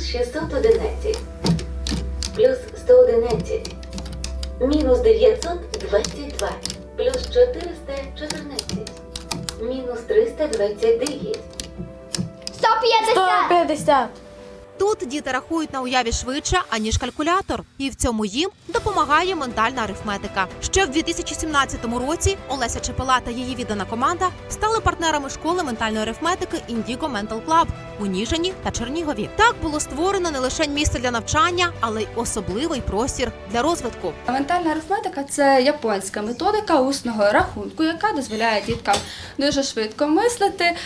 плюс 611, плюс 111, мінус 922, плюс 414, мінус 329, 150. 150. Тут діти рахують на уяві швидше, аніж калькулятор, і в цьому їм допомагає ментальна арифметика. Ще в 2017 році Олеся Чепела та її віддана команда стали партнерами школи ментальної арифметики Indigo Mental Club у Ніжині та Чернігові. Так було створено не лише місце для навчання, але й особливий простір для розвитку. Ментальна арифметика це японська методика усного рахунку, яка дозволяє діткам дуже швидко мислити, е,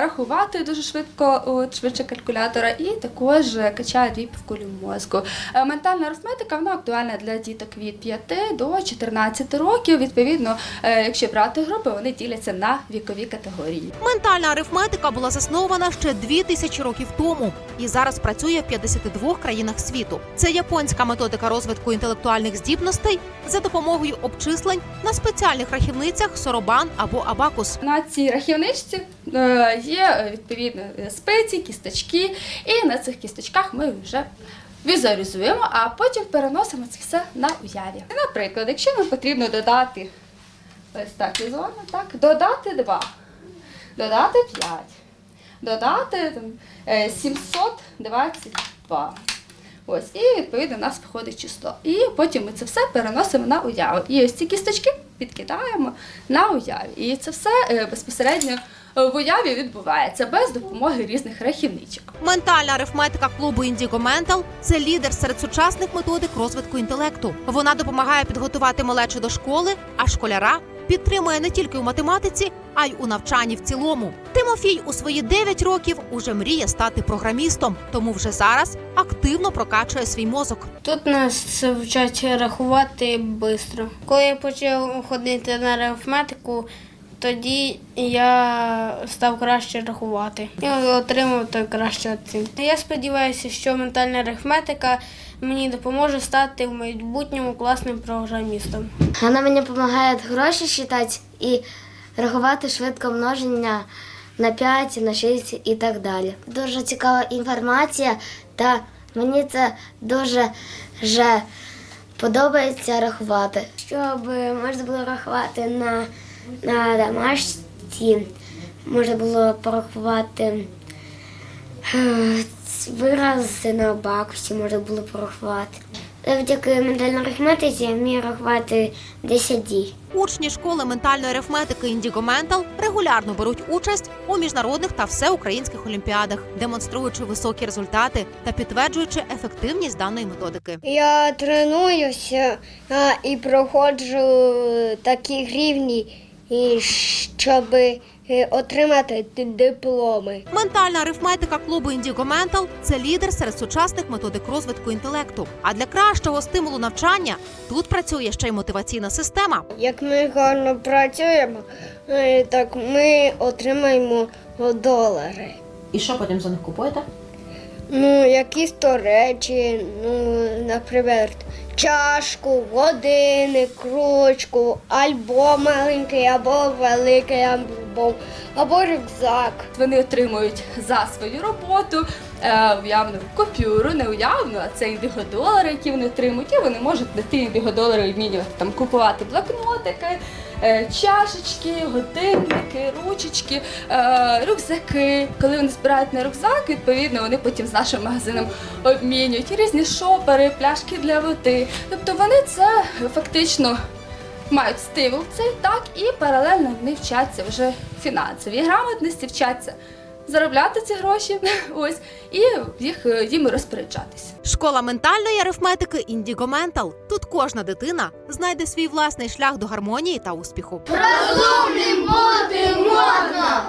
рахувати дуже швидко, от, швидше калькулятора, і також качає дві півкулі мозку. Е, Ментальна арифметика вона актуальна для діток від 5 до 14 років. Відповідно, е, якщо брати групи, вони діляться на вікові категорії. Ментальна арифметика була заснована ще 2000 років тому і зараз працює в 52 країнах світу. Це японська методика розвитку інтелектуальних здібностей за допомогою обчислень на спеціальних рахівницях соробан або абакус. На цій рахівничці е, є е, відповідно спиці, кісточки, і на цих кісточках ми вже візуалізуємо, а потім переносимо це все на уяві. Наприклад, якщо нам потрібно додати ось так візуально, так, додати 2, додати 5, додати там, е, 722. Ось, і відповідно у нас виходить число. І потім ми це все переносимо на уяву. І ось ці кісточки підкидаємо на уяві. І це все е, безпосередньо е, в уяві відбувається без допомоги різних рахівничок. Ментальна арифметика клубу Indigo Mental – це лідер серед сучасних методик розвитку інтелекту. Вона допомагає підготувати малечу до школи, а школяра підтримує не тільки у математиці, а й у навчанні в цілому. Тимофій у свої 9 років уже мріє стати програмістом, тому вже зараз активно прокачує свій мозок. Тут нас вчать рахувати швидко. Коли я почав ходити на арифметику, тоді я став краще рахувати і отримав той кращу оцінку. Я сподіваюся, що ментальна арифметика мені допоможе стати в майбутньому класним програмістом. Вона мені допомагає гроші считати і рахувати швидко множення на 5, на 6 і так далі. Дуже цікава інформація, та мені це дуже вже подобається рахувати. Щоб можна було рахувати на, на домашці, можна було порахувати е, вирази на бакусі, можна було порахувати. Завдяки ментальній арифметиці я вмію рахувати 10 дій. Учні школи ментальної арифметики Indigo Mental регулярно беруть участь у міжнародних та всеукраїнських олімпіадах, демонструючи високі результати та підтверджуючи ефективність даної методики. Я тренуюся і проходжу такі рівні, і щоб е, отримати дипломи. Ментальна арифметика клубу Indigo Mental – це лідер серед сучасних методик розвитку інтелекту. А для кращого стимулу навчання тут працює ще й мотиваційна система. Як ми гарно працюємо, е, так ми отримаємо долари. І що потім за них купуєте? Ну, якісь то речі, ну, наприклад, чашку, годинник, ручку, альбом маленький або великий альбом, або рюкзак. Вони отримують за свою роботу е, уявну купюру, не уявну, а це індиго-долари, які вони отримують, і вони можуть на ті індиго-долари обмінювати там купувати блокнотики, чашечки, годинники, ручечки, е, рюкзаки. Коли вони збирають на рюкзак, відповідно вони потім з нашим магазином обмінюють різні шопери, пляшки для води. Тобто вони це фактично мають стимул цей так і паралельно вони вчаться вже фінансовій грамотності, вчаться заробляти ці гроші, ось і їх їм розпоряджатися. Школа ментальної арифметики Індіго Ментал. Тут кожна дитина знайде свій власний шлях до гармонії та успіху. Розумним бути можна!